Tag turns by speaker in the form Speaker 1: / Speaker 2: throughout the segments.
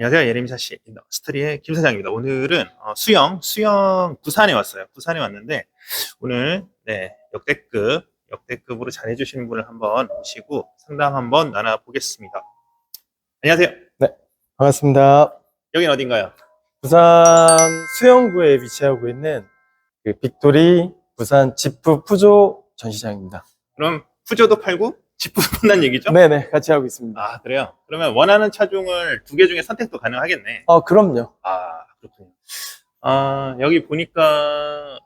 Speaker 1: 안녕하세요. 예레미사 씨. 스트리의 김 사장입니다. 오늘은 어, 수영, 수영 부산에 왔어요. 부산에 왔는데 오늘 네, 역대급, 역대급으로 잘해주시는 분을 한번 모시고 상담 한번 나눠보겠습니다. 안녕하세요.
Speaker 2: 반갑습니다.
Speaker 1: 여긴 어딘가요?
Speaker 2: 부산 수영구에 위치하고 있는 그 빅토리 부산 지프 푸조 전시장입니다.
Speaker 1: 그럼 푸조도 팔고 판다는 얘기죠?
Speaker 2: 네네, 같이 하고 있습니다.
Speaker 1: 아, 그래요? 그러면 원하는 차종을 두 개 중에 선택도 가능하겠네.
Speaker 2: 어, 그럼요.
Speaker 1: 아, 그렇군요. 아, 여기 보니까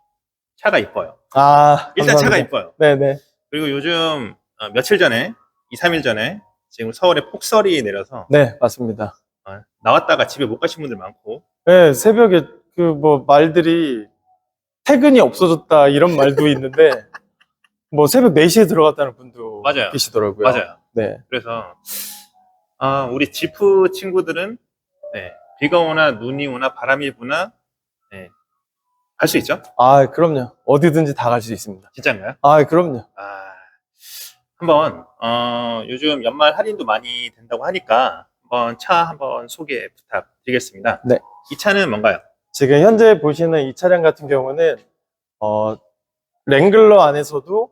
Speaker 1: 차가 이뻐요.
Speaker 2: 아,
Speaker 1: 일단 차가
Speaker 2: 감사합니다.
Speaker 1: 이뻐요.
Speaker 2: 네네.
Speaker 1: 그리고 요즘 어, 며칠 전에, 2, 3일 전에 지금 서울에 폭설이 내려서
Speaker 2: 네, 맞습니다.
Speaker 1: 어, 나왔다가 집에 못 가신 분들 많고
Speaker 2: 네, 새벽에 그 뭐 말들이 퇴근이 없어졌다 이런 말도 있는데 뭐 새벽 4시에 들어갔다는 분도
Speaker 1: 맞아요.
Speaker 2: 계시더라고요.
Speaker 1: 맞아요.
Speaker 2: 네.
Speaker 1: 그래서 아, 우리 지프 친구들은 네, 비가 오나 눈이 오나 바람이 부나 네, 갈 수 있죠?
Speaker 2: 아, 그럼요. 어디든지 다 갈 수 있습니다.
Speaker 1: 진짜인가요?
Speaker 2: 아, 그럼요.
Speaker 1: 아, 한번 어, 요즘 연말 할인도 많이 된다고 하니까 한번 차 한번 소개 부탁드리겠습니다.
Speaker 2: 네.
Speaker 1: 이 차는 뭔가요?
Speaker 2: 지금 현재 보시는 이 차량 같은 경우는 어 랭글러 안에서도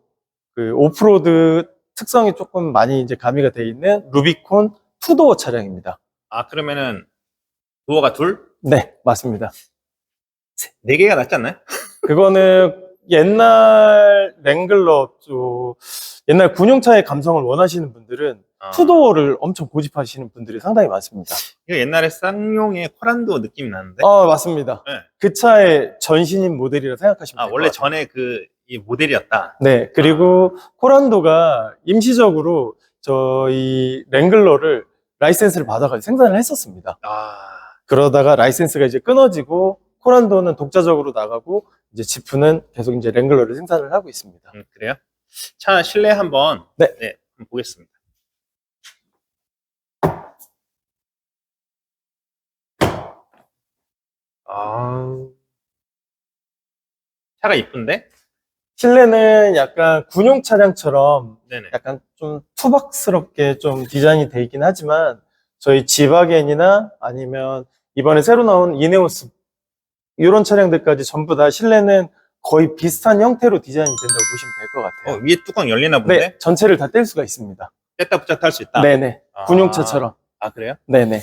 Speaker 2: 그 오프로드 특성이 조금 많이 이제 가미가 돼 있는 루비콘 투도어 차량입니다.
Speaker 1: 아 그러면은 도어가 둘?
Speaker 2: 네, 맞습니다.
Speaker 1: 네 개가 낫지 않나요?
Speaker 2: 그거는 옛날 랭글러 쪽 옛날 군용차의 감성을 원하시는 분들은
Speaker 1: 어,
Speaker 2: 투도어를 엄청 고집하시는 분들이 상당히 많습니다.
Speaker 1: 이거 옛날에 쌍용의 코란도 느낌이 나는데.
Speaker 2: 아, 맞습니다.
Speaker 1: 네.
Speaker 2: 그 차의 전신인 모델이라 생각하시면
Speaker 1: 아
Speaker 2: 될것
Speaker 1: 원래. 전에 그 이 모델이었다.
Speaker 2: 네, 그리고 코란도가 임시적으로 저희 랭글러를 라이센스를 받아가지고 생산을 했었습니다.
Speaker 1: 아
Speaker 2: 그러다가 라이센스가 이제 끊어지고 코란도는 독자적으로 나가고 이제 지프는 계속 이제 랭글러를 생산을 하고 있습니다.
Speaker 1: 음, 그래요? 차 실내 한번
Speaker 2: 네.
Speaker 1: 한번 보겠습니다. 아 차가 이쁜데?
Speaker 2: 실내는 약간 군용 차량처럼
Speaker 1: 네네.
Speaker 2: 약간 좀 투박스럽게 좀 디자인이 돼 있긴 하지만 저희 지바겐이나 아니면 이번에 새로 나온 이네오스 이런 차량들까지 전부 다 실내는 거의 비슷한 형태로 디자인이 된다고 보시면 될것
Speaker 1: 어,
Speaker 2: 같아요.
Speaker 1: 위에 뚜껑 열리나 본데?
Speaker 2: 네, 전체를 다 뗄 수가 있습니다.
Speaker 1: 뺐다 붙였다 할 수 있다?
Speaker 2: 네네.
Speaker 1: 아.
Speaker 2: 군용차처럼.
Speaker 1: 아 그래요?
Speaker 2: 네네.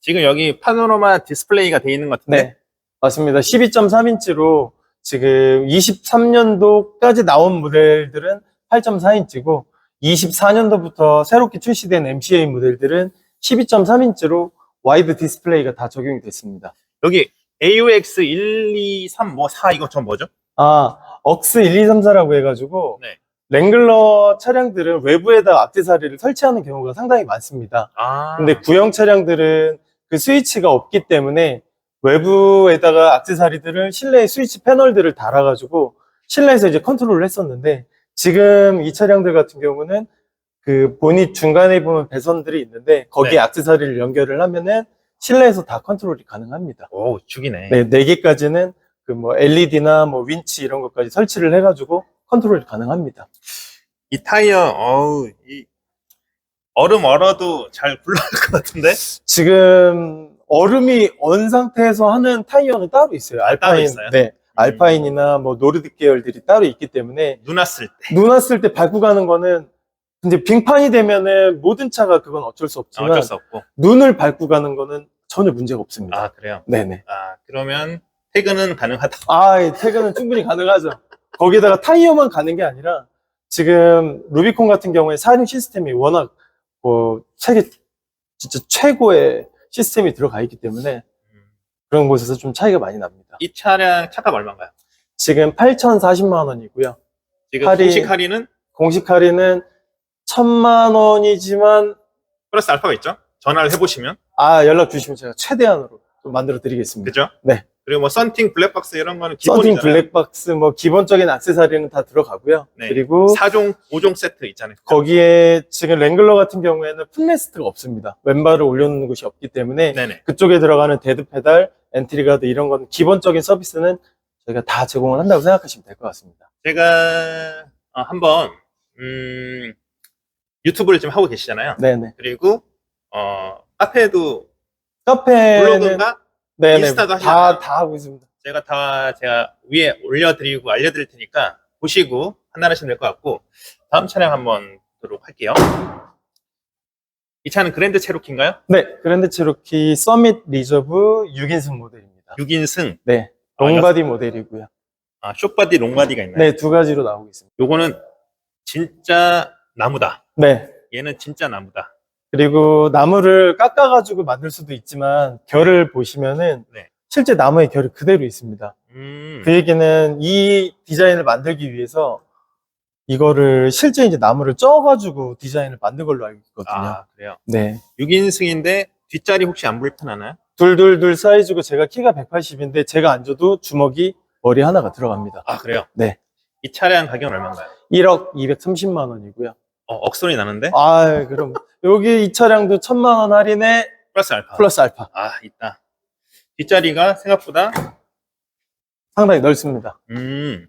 Speaker 1: 지금 여기 파노라마 디스플레이가 돼 있는 것 같은데?
Speaker 2: 네. 맞습니다. 12.3인치로 지금 23년도까지 나온 모델들은 8.4인치고 24년도부터 새롭게 출시된 MCA 모델들은 12.3인치로 와이드 디스플레이가 다 적용이 됐습니다.
Speaker 1: 여기 AUX 1, 2, 3, 뭐 4 이거 전 뭐죠?
Speaker 2: 아, 억스 1234라고 해가지고
Speaker 1: 네.
Speaker 2: 랭글러 차량들은 외부에다 악세사리를 설치하는 경우가 상당히 많습니다.
Speaker 1: 아
Speaker 2: 근데 구형 차량들은 그 스위치가 없기 때문에 외부에다가 악세사리들을 실내에 스위치 패널들을 달아가지고 실내에서 이제 컨트롤을 했었는데 지금 이 차량들 같은 경우는 그 보닛 중간에 보면 배선들이 있는데 거기에
Speaker 1: 네.
Speaker 2: 악세사리를 연결을 하면은 실내에서 다 컨트롤이 가능합니다.
Speaker 1: 오 죽이네.
Speaker 2: 네, 네 개까지는 그 뭐 LED나 뭐 윈치 이런 것까지 설치를 해가지고 컨트롤이 가능합니다.
Speaker 1: 이 타이어 어우 이 얼음 얼어도 잘 굴러갈 것 같은데?
Speaker 2: 지금 얼음이 언 상태에서 하는 타이어는 따로 있어요.
Speaker 1: 따로
Speaker 2: 알파인,
Speaker 1: 있어요?
Speaker 2: 네, 알파인이나 뭐 노르딕 계열들이 따로 있기 때문에
Speaker 1: 눈 왔을 때
Speaker 2: 눈 왔을 때 밟고 가는 거는 이제 빙판이 되면은 모든 차가 그건 어쩔 수 없지만
Speaker 1: 어쩔 수 없고.
Speaker 2: 눈을 밟고 가는 거는 전혀 문제가 없습니다.
Speaker 1: 아 그래요?
Speaker 2: 네네.
Speaker 1: 아 그러면 퇴근은 가능하다.
Speaker 2: 아, 이 퇴근은 충분히 가능하죠. 거기다가 타이어만 가는 게 아니라 지금 루비콘 같은 경우에 사륜 시스템이 워낙 뭐 세계 진짜 최고의 시스템이 들어가 있기 때문에 그런 곳에서 좀 차이가 많이 납니다.
Speaker 1: 이 차량 차가 얼마인가요?
Speaker 2: 지금 8,040만 원이고요.
Speaker 1: 지금
Speaker 2: 할인-
Speaker 1: 공식 할인은
Speaker 2: 공식 할인은 1,000만 원이지만
Speaker 1: 플러스 알파가 있죠? 전화를 해보시면
Speaker 2: 아 연락 주시면 제가 최대한으로 좀 만들어 드리겠습니다.
Speaker 1: 그죠?
Speaker 2: 네.
Speaker 1: 그리고 뭐 썬팅 블랙박스 이런 거는 기본이잖아요.
Speaker 2: 블랙박스 뭐 기본적인 액세서리는 다 들어가고요.
Speaker 1: 네.
Speaker 2: 그리고
Speaker 1: 4종 5종 세트 있잖아요.
Speaker 2: 거기에 지금 랭글러 같은 경우에는 풋레스트가 없습니다. 왼발을 올려놓는 곳이 없기 때문에
Speaker 1: 네네.
Speaker 2: 그쪽에 들어가는 데드 페달, 엔트리 가드 이런 건 기본적인 서비스는 저희가 다 제공을 한다고 생각하시면 될 것 같습니다.
Speaker 1: 제가 어, 한번 음, 유튜브를 좀 하고 계시잖아요.
Speaker 2: 네네.
Speaker 1: 그리고 어, 카페도
Speaker 2: 카페는
Speaker 1: 블로그인가?
Speaker 2: 네네
Speaker 1: 인스타도
Speaker 2: 다,
Speaker 1: 하시나요?
Speaker 2: 다 하고 있습니다.
Speaker 1: 제가 다 제가 위에 올려드리고 알려드릴 테니까 보시고 판단하시면 될 것 같고 다음 차량 한번 보도록 할게요. 이 차는 그랜드 체로키인가요?
Speaker 2: 네, 그랜드 체로키 서밋 리저브 6인승 모델입니다.
Speaker 1: 6인승
Speaker 2: 네,
Speaker 1: 아,
Speaker 2: 롱바디 모델이고요.
Speaker 1: 아, 쇼바디 롱바디가 있나요?
Speaker 2: 네, 두 가지로 나오고 있습니다.
Speaker 1: 요거는 진짜 나무다.
Speaker 2: 네,
Speaker 1: 얘는 진짜 나무다.
Speaker 2: 그리고 나무를 깎아가지고 만들 수도 있지만 결을 보시면은
Speaker 1: 네.
Speaker 2: 실제 나무의 결이 그대로 있습니다.
Speaker 1: 음,
Speaker 2: 그 얘기는 이 디자인을 만들기 위해서 이거를 실제 이제 나무를 쪄가지고 디자인을 만든 걸로 알고 있거든요.
Speaker 1: 아 그래요.
Speaker 2: 네.
Speaker 1: 6인승인데 뒷자리 혹시 안 불편하나요?
Speaker 2: 둘둘둘 사이즈고 제가 키가 180인데 제가 앉아도 주먹이 머리 하나가 들어갑니다.
Speaker 1: 아 그래요?
Speaker 2: 네.
Speaker 1: 이 차량 가격은 얼마인가요?
Speaker 2: 1억 230만 원이고요.
Speaker 1: 어, 억소리 나는데?
Speaker 2: 아, 그럼 여기 이 차량도 천만 원 할인에
Speaker 1: 플러스 알파.
Speaker 2: 플러스 알파.
Speaker 1: 아 있다. 뒷자리가 생각보다
Speaker 2: 상당히 넓습니다.
Speaker 1: 음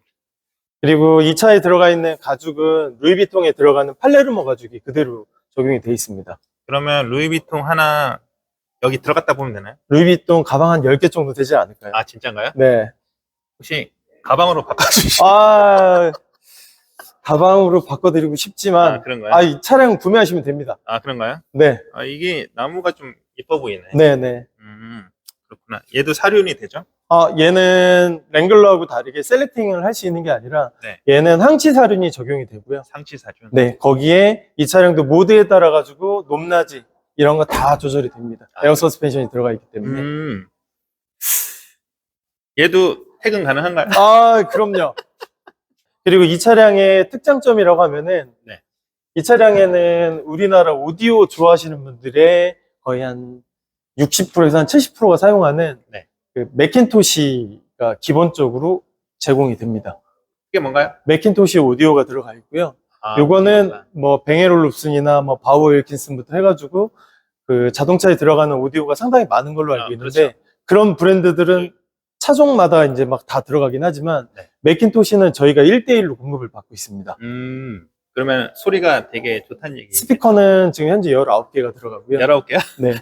Speaker 2: 그리고 이 차에 들어가 있는 가죽은 루이비통에 들어가는 팔레르모 가죽이 그대로 적용이 돼 있습니다.
Speaker 1: 그러면 루이비통 하나 여기 들어갔다 보면 되나요?
Speaker 2: 루이비통 가방 한 10개 정도 되지 않을까요?
Speaker 1: 아 진짜인가요?
Speaker 2: 네.
Speaker 1: 혹시 가방으로 바꿔주시?
Speaker 2: 아, 가방으로 바꿔드리고 싶지만,
Speaker 1: 아 그런가요?
Speaker 2: 아, 이 차량 구매하시면 됩니다.
Speaker 1: 아 그런가요?
Speaker 2: 네.
Speaker 1: 아 이게 나무가 좀 예뻐 보이네.
Speaker 2: 네 네.
Speaker 1: 음 그렇구나. 얘도 사륜이 되죠?
Speaker 2: 아, 얘는 랭글러하고 다르게 셀렉팅을 할 수 있는 게 아니라,
Speaker 1: 네.
Speaker 2: 얘는 항치 사륜이 적용이 되고요.
Speaker 1: 상치 사륜.
Speaker 2: 네, 거기에 이 차량도 모드에 따라 가지고 높낮이, 이런 거 다 조절이 됩니다.
Speaker 1: 아,
Speaker 2: 에어 서스펜션이 들어가 있기 때문에.
Speaker 1: 음 얘도 퇴근 가능한가요?
Speaker 2: 아, 그럼요. 그리고 이 차량의 특장점이라고 하면은,
Speaker 1: 네.
Speaker 2: 이 차량에는 우리나라 오디오 좋아하시는 분들의 거의 한 60%에서 한 70%가 사용하는
Speaker 1: 네.
Speaker 2: 그 맥킨토시가 기본적으로 제공이 됩니다.
Speaker 1: 이게 뭔가요?
Speaker 2: 맥킨토시 오디오가 들어가 있고요.
Speaker 1: 아,
Speaker 2: 요거는
Speaker 1: 그렇구나.
Speaker 2: 뭐 뱅에롤룹슨이나 뭐 바우 윌킨슨부터 해가지고 그 자동차에 들어가는 오디오가 상당히 많은 걸로 알고
Speaker 1: 아,
Speaker 2: 있는데
Speaker 1: 그렇죠.
Speaker 2: 그런 브랜드들은 차종마다 이제 막 다 들어가긴 하지만
Speaker 1: 네.
Speaker 2: 맥킨토시는 저희가 1대1로 공급을 받고 있습니다.
Speaker 1: 음 그러면 소리가 되게 좋다는 얘기.
Speaker 2: 스피커는 지금 현재 19개가 들어가고요.
Speaker 1: 19개야?
Speaker 2: 네.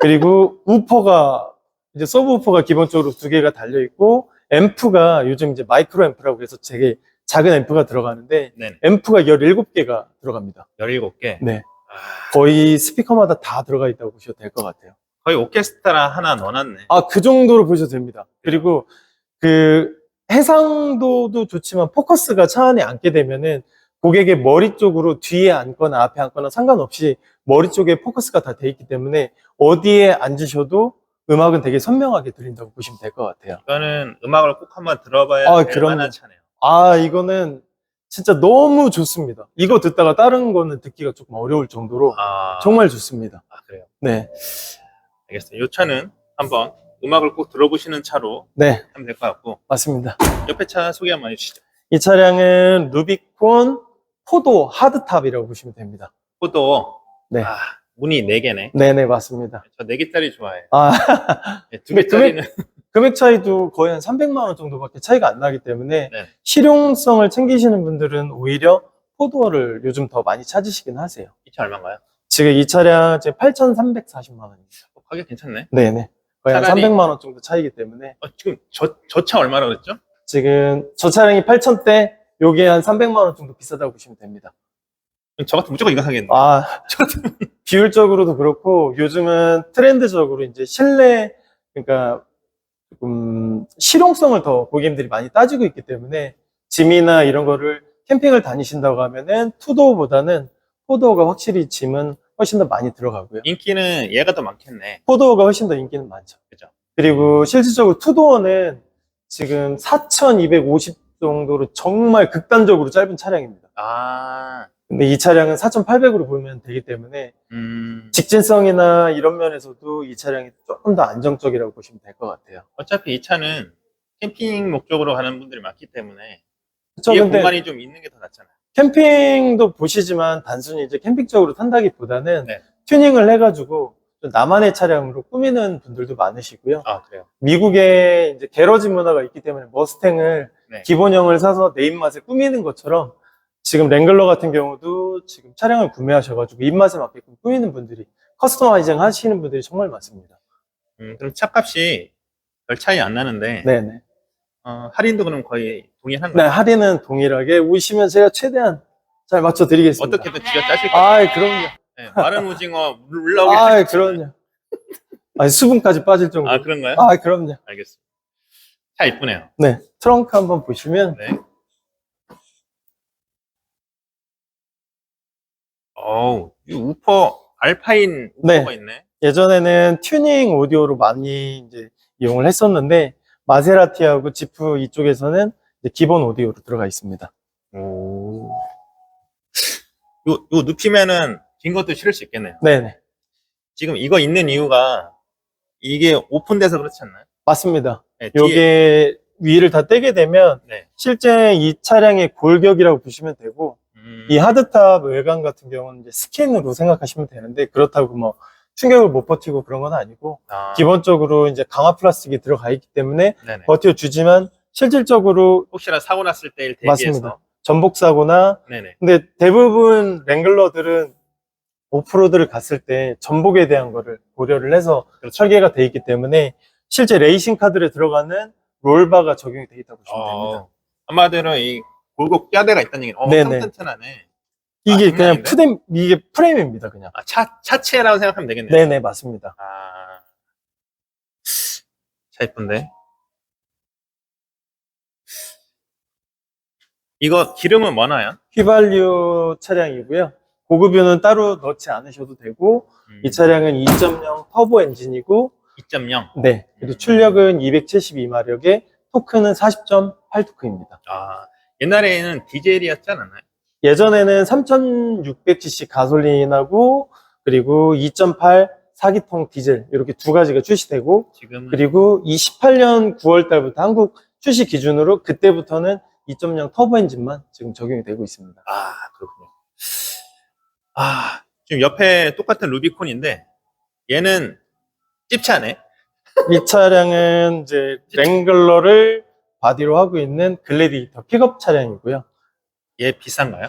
Speaker 2: 그리고 우퍼가 이제 서브 우퍼가 기본적으로 두 개가 달려 있고 앰프가 요즘 이제 마이크로 앰프라고 해서 되게 작은 앰프가 들어가는데
Speaker 1: 네네.
Speaker 2: 앰프가 17개가 들어갑니다.
Speaker 1: 17개.
Speaker 2: 네.
Speaker 1: 아,
Speaker 2: 거의 스피커마다 다 들어가 있다고 보셔도 될 것 같아요.
Speaker 1: 거의 오케스트라 하나 넣어놨네.
Speaker 2: 아, 그 정도로 보셔도 됩니다. 그리고 그 해상도도 좋지만 포커스가 차 안에 앉게 되면은 고객의 머리 쪽으로 뒤에 앉거나 앞에 앉거나 상관없이 머리 쪽에 포커스가 다 돼 있기 때문에 어디에 앉으셔도 음악은 되게 선명하게 들린다고 보시면 될 것 같아요.
Speaker 1: 이거는 음악을 꼭 한번 들어봐야
Speaker 2: 아,
Speaker 1: 될
Speaker 2: 그럼요.
Speaker 1: 만한 차네요.
Speaker 2: 아, 이거는 진짜 너무 좋습니다. 이거 듣다가 다른 거는 듣기가 조금 어려울 정도로
Speaker 1: 아,
Speaker 2: 정말 좋습니다.
Speaker 1: 아, 그래요.
Speaker 2: 네.
Speaker 1: 알겠어요. 이 차는 한번 음악을 꼭 들어보시는 차로
Speaker 2: 네,
Speaker 1: 하면 될 것 같고
Speaker 2: 맞습니다.
Speaker 1: 옆에 차 소개 한번 해주시죠.
Speaker 2: 이 차량은 루비콘 포도 하드탑이라고 보시면 됩니다.
Speaker 1: 포도
Speaker 2: 네.
Speaker 1: 아, 문이 4개네.
Speaker 2: 네네, 맞습니다.
Speaker 1: 저 4개짜리 좋아해요.
Speaker 2: 아,
Speaker 1: 네,
Speaker 2: 근데
Speaker 1: 2개짜리는
Speaker 2: 금액 차이도 거의 한 300만 원 정도밖에 차이가 안 나기 때문에
Speaker 1: 네.
Speaker 2: 실용성을 챙기시는 분들은 오히려 포도를 요즘 더 많이 찾으시긴 하세요.
Speaker 1: 이 차 얼마인가요?
Speaker 2: 지금 이 차량 지금 8,340만 원입니다.
Speaker 1: 어, 가격 괜찮네.
Speaker 2: 네네. 거의 한
Speaker 1: 차라리-
Speaker 2: 300만 원 정도 차이기 때문에
Speaker 1: 어, 지금 저, 저 차 얼마나 그랬죠?
Speaker 2: 지금 저 차량이 8,000대 요게 한 300만 원 정도 비싸다고 보시면 됩니다.
Speaker 1: 저 같은 무조건 이거 사겠네.
Speaker 2: 아,
Speaker 1: 저 같은
Speaker 2: 비율적으로도 그렇고 요즘은 트렌드적으로 이제 실내 그러니까 조금 실용성을 더 고객님들이 많이 따지고 있기 때문에 짐이나 이런 거를 캠핑을 다니신다고 하면은 투도어보다는 포도어가 확실히 짐은 훨씬 더 많이 들어가고요.
Speaker 1: 인기는 얘가 더 많겠네.
Speaker 2: 포도어가 훨씬 더 인기는 많죠.
Speaker 1: 그죠?
Speaker 2: 그리고 실질적으로 투도어는 지금 4,250 정도로 정말 극단적으로 짧은 차량입니다.
Speaker 1: 아,
Speaker 2: 근데 이 차량은 4,800으로 보면 되기 때문에
Speaker 1: 음,
Speaker 2: 직진성이나 이런 면에서도 이 차량이 조금 더 안정적이라고 보시면 될 것 같아요.
Speaker 1: 어차피 이 차는 캠핑 목적으로 가는 분들이 많기 때문에
Speaker 2: 그쵸?
Speaker 1: 뒤에
Speaker 2: 근데
Speaker 1: 공간이 좀 있는 게 더 낫잖아요.
Speaker 2: 캠핑도 보시지만 단순히 이제 캠핑적으로 탄다기보다는
Speaker 1: 네.
Speaker 2: 튜닝을 해가지고 좀 나만의 차량으로 꾸미는 분들도 많으시고요.
Speaker 1: 아, 그래요.
Speaker 2: 미국에 이제 게러지 문화가 있기 때문에 머스탱을
Speaker 1: 네.
Speaker 2: 기본형을 사서 내 입맛에 꾸미는 것처럼 지금 랭글러 같은 경우도 지금 차량을 구매하셔가지고 입맛에 맞게끔 꾸미는 분들이 커스터마이징 하시는 분들이 정말 많습니다.
Speaker 1: 음, 그럼 차값이 별 차이 안 나는데
Speaker 2: 네네.
Speaker 1: 어, 할인도 그럼 거의 동일한
Speaker 2: 네,
Speaker 1: 거예요?
Speaker 2: 할인은 동일하게 오시면 제가 최대한 잘 맞춰 드리겠습니다.
Speaker 1: 어떻게든 지가 짜실 거예요.
Speaker 2: 아이, 그럼요.
Speaker 1: 네, 마른 오징어 물 올라오게
Speaker 2: 아이,
Speaker 1: 하실 거예요.
Speaker 2: 그럼요. 아니, 수분까지 빠질 정도.
Speaker 1: 아 그런가요?
Speaker 2: 아, 그럼요.
Speaker 1: 알겠습니다. 차 이쁘네요.
Speaker 2: 네, 트렁크 한번 보시면
Speaker 1: 네. 어우, 이 우퍼 알파인
Speaker 2: 네.
Speaker 1: 우퍼가 있네.
Speaker 2: 예전에는 튜닝 오디오로 많이 이제 이용을 했었는데 마세라티하고 지프 이쪽에서는 기본 오디오로 들어가 있습니다.
Speaker 1: 오. 요, 요 눕히면은 긴 것도 실을 수 있겠네요.
Speaker 2: 네네.
Speaker 1: 지금 이거 있는 이유가 이게 오픈돼서 그렇지 않나요?
Speaker 2: 맞습니다.
Speaker 1: 네, 뒤에-
Speaker 2: 요게 위를 다 떼게 되면
Speaker 1: 네.
Speaker 2: 실제 이 차량의 골격이라고 보시면 되고
Speaker 1: 음,
Speaker 2: 이 하드탑 외관 같은 경우는 이제 스킨으로 생각하시면 되는데 그렇다고 뭐 충격을 못 버티고 그런 건 아니고
Speaker 1: 아,
Speaker 2: 기본적으로 이제 강화 플라스틱이 들어가 있기 때문에
Speaker 1: 네네.
Speaker 2: 버텨주지만 실질적으로
Speaker 1: 혹시나 사고 났을 때를 대비해서.
Speaker 2: 맞습니다. 전복 사고나
Speaker 1: 네네.
Speaker 2: 근데 대부분 랭글러들은 오프로드를 갔을 때 전복에 대한 거를 고려를 해서
Speaker 1: 그렇죠.
Speaker 2: 설계가 돼 있기 때문에 실제 레이싱 카드에 들어가는 롤바가 적용이 돼 있다고 보시면 됩니다.
Speaker 1: 어, 한마디로 이 골고 뼈대가 있다는 얘기는 어,
Speaker 2: 네네.
Speaker 1: 튼튼하네.
Speaker 2: 이게
Speaker 1: 아,
Speaker 2: 그냥? 프레임 이게 프레임입니다, 그냥.
Speaker 1: 아, 차, 차체라고 생각하면 되겠네요.
Speaker 2: 네네 맞습니다.
Speaker 1: 아, 차 이쁜데. 이거 기름은 뭐 나요?
Speaker 2: 휘발유 차량이고요. 고급유는 따로 넣지 않으셔도 되고
Speaker 1: 음,
Speaker 2: 이 차량은 2.0 터보 엔진이고
Speaker 1: 2.0.
Speaker 2: 네 그리고 출력은 272마력에 토크는 40.8토크입니다.
Speaker 1: 아, 옛날에는 디젤이었지 않았나요?
Speaker 2: 예전에는 3600cc 가솔린하고 그리고 2.8 4기통 디젤 이렇게 두 가지가 출시되고
Speaker 1: 지금은
Speaker 2: 그리고 28년 9월 달부터 한국 출시 기준으로 그때부터는 2.0 터보 엔진만 지금 적용이 되고 있습니다.
Speaker 1: 아, 그렇군요. 아, 지금 옆에 똑같은 루비콘인데 얘는 찝차네.
Speaker 2: 이 차량은 이제 랭글러를 바디로 하고 있는 글래디에이터 픽업 차량이고요.
Speaker 1: 얘 비싼가요?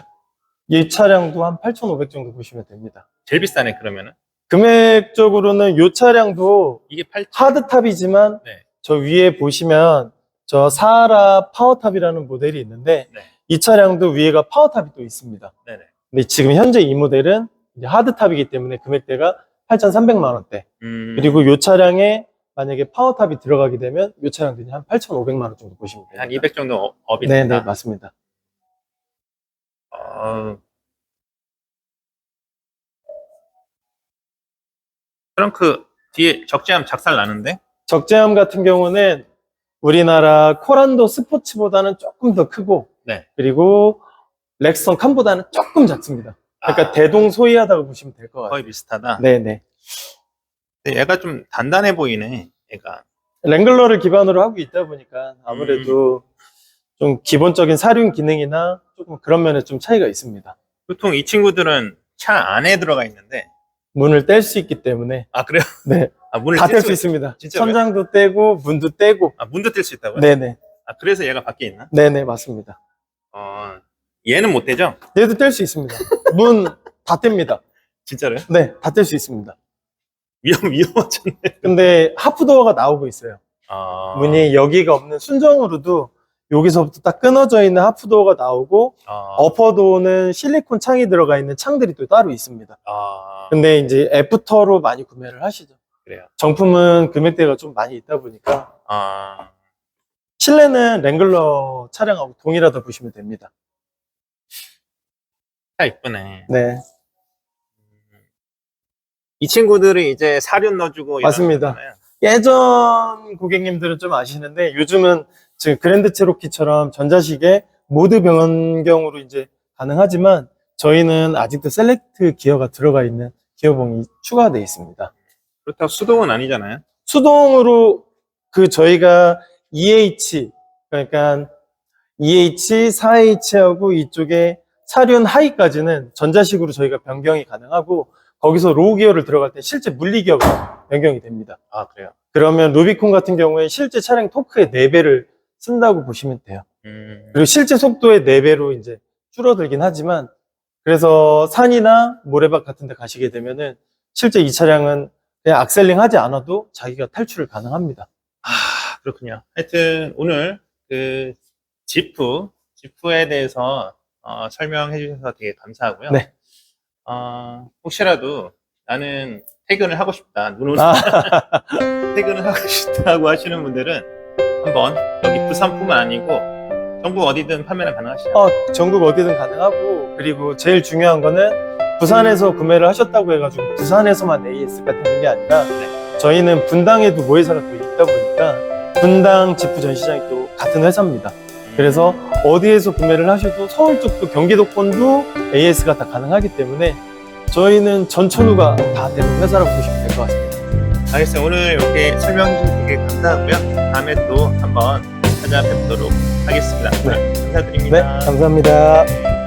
Speaker 2: 이 차량도 한 8,500 정도 보시면 됩니다.
Speaker 1: 제일 비싸네 그러면은.
Speaker 2: 금액적으로는 이 차량도
Speaker 1: 이게 8
Speaker 2: 하드탑이지만
Speaker 1: 네.
Speaker 2: 저 위에 보시면 저 사하라 파워탑이라는 모델이 있는데
Speaker 1: 네.
Speaker 2: 이 차량도 위에가 파워탑이 또 있습니다.
Speaker 1: 네네.
Speaker 2: 근데 지금 현재 이 모델은 이제 하드탑이기 때문에 금액대가 8,300만 원대.
Speaker 1: 음,
Speaker 2: 그리고 이 차량에 만약에 파워탑이 들어가게 되면 이 차량도 이제 한 8,500만 원 정도 보시면 됩니다.
Speaker 1: 한 200 정도 업- 업이
Speaker 2: 네,
Speaker 1: 된다.
Speaker 2: 네, 맞습니다.
Speaker 1: 어... 트렁크 뒤에 적재함 작살 나는데?
Speaker 2: 적재함 같은 경우는 우리나라 코란도 스포츠보다는 조금 더 크고
Speaker 1: 네.
Speaker 2: 그리고 렉선 칸보다는 조금 작습니다. 그러니까
Speaker 1: 아,
Speaker 2: 대동소이하다고 보시면 될 것 같아요.
Speaker 1: 거의 비슷하다.
Speaker 2: 네, 네.
Speaker 1: 근데 얘가 좀 단단해 보이네. 얘가.
Speaker 2: 랭글러를 기반으로 하고 있다 보니까 아무래도 좀 기본적인 사륜 기능이나 조금 그런 면에 좀 차이가 있습니다.
Speaker 1: 보통 이 친구들은 차 안에 들어가 있는데
Speaker 2: 문을 뗄 수 있기 때문에
Speaker 1: 아 그래요?
Speaker 2: 네,
Speaker 1: 아 문을
Speaker 2: 다뗄뗄수
Speaker 1: 수-
Speaker 2: 있습니다.
Speaker 1: 진짜로요?
Speaker 2: 천장도 떼고 문도 떼고
Speaker 1: 아 문도 뗄 수 있다고요?
Speaker 2: 네, 네.
Speaker 1: 아 그래서 얘가 밖에 있나?
Speaker 2: 네, 네, 맞습니다.
Speaker 1: 어 얘는 못 떼죠?
Speaker 2: 얘도 뗄 수 있습니다. 문 다 뗍니다.
Speaker 1: 진짜로요?
Speaker 2: 네, 다 뗄 수 있습니다.
Speaker 1: 위험 위험하잖네.
Speaker 2: 근데 하프도어가 나오고 있어요.
Speaker 1: 아
Speaker 2: 문이 여기가 없는 순정으로도 여기서부터 딱 끊어져 있는 하프도어가 나오고
Speaker 1: 아,
Speaker 2: 어퍼도어는 실리콘 창이 들어가 있는 창들이 또 따로 있습니다.
Speaker 1: 아
Speaker 2: 근데 이제 애프터로 많이 구매를 하시죠.
Speaker 1: 그래요.
Speaker 2: 정품은 금액대가 좀 많이 있다 보니까
Speaker 1: 아
Speaker 2: 실내는 랭글러 차량하고 동일하다 보시면 됩니다.
Speaker 1: 차 이쁘네.
Speaker 2: 네,
Speaker 1: 이 친구들이 이제 사륜 넣어주고
Speaker 2: 맞습니다.
Speaker 1: 거잖아요.
Speaker 2: 예전 고객님들은 좀 아시는데 요즘은 지금 그랜드 체로키처럼 전자식의 모드 변경으로 이제 가능하지만 저희는 아직도 셀렉트 기어가 들어가 있는 기어봉이 추가되어 있습니다.
Speaker 1: 그렇다고 수동은 아니잖아요.
Speaker 2: 수동으로 그 저희가 EH 그러니까 EH, 4H하고 이쪽에 사륜 하이까지는 전자식으로 저희가 변경이 가능하고 거기서 로우 기어를 들어갈 때 실제 물리 기어가 변경이 됩니다.
Speaker 1: 아 그래요.
Speaker 2: 그러면 루비콘 같은 경우에 실제 차량 토크의 4배를 쓴다고 보시면 돼요.
Speaker 1: 음,
Speaker 2: 그리고 실제 속도의 4배로 이제 줄어들긴 하지만 그래서 산이나 모래밭 같은 데 가시게 되면은 실제 이 차량은 그냥 악셀링 하지 않아도 자기가 탈출을 가능합니다.
Speaker 1: 아, 그렇군요. 하여튼 오늘 그 지프, 지프에 대해서 어, 설명해 주셔서 되게 감사하고요.
Speaker 2: 네.
Speaker 1: 어, 혹시라도 나는 퇴근을 하고 싶다, 눈 오는
Speaker 2: 아,
Speaker 1: 퇴근을 하고 싶다고 하시는 분들은 한번 여기 부산뿐만 아니고 전국 어디든 판매는 가능하시죠?
Speaker 2: 어, 전국 어디든 가능하고 그리고 제일 중요한 거는 부산에서 구매를 하셨다고 해가지고 부산에서만 AS가 되는 게 아니라 저희는 분당에도 모회사가 또 있다 보니까 분당 지프 전시장이 또 같은 회사입니다. 그래서 어디에서 구매를 하셔도 서울 쪽도 경기도권도 AS가 다 가능하기 때문에 저희는 전천후가 다 되는 회사라고 보시면
Speaker 1: 알겠어요. 오늘 이렇게 설명 주셔서 되게 감사하고요. 다음에 또 한번 찾아뵙도록 하겠습니다.
Speaker 2: 네.
Speaker 1: 감사드립니다.
Speaker 2: 네, 감사합니다.
Speaker 1: 네.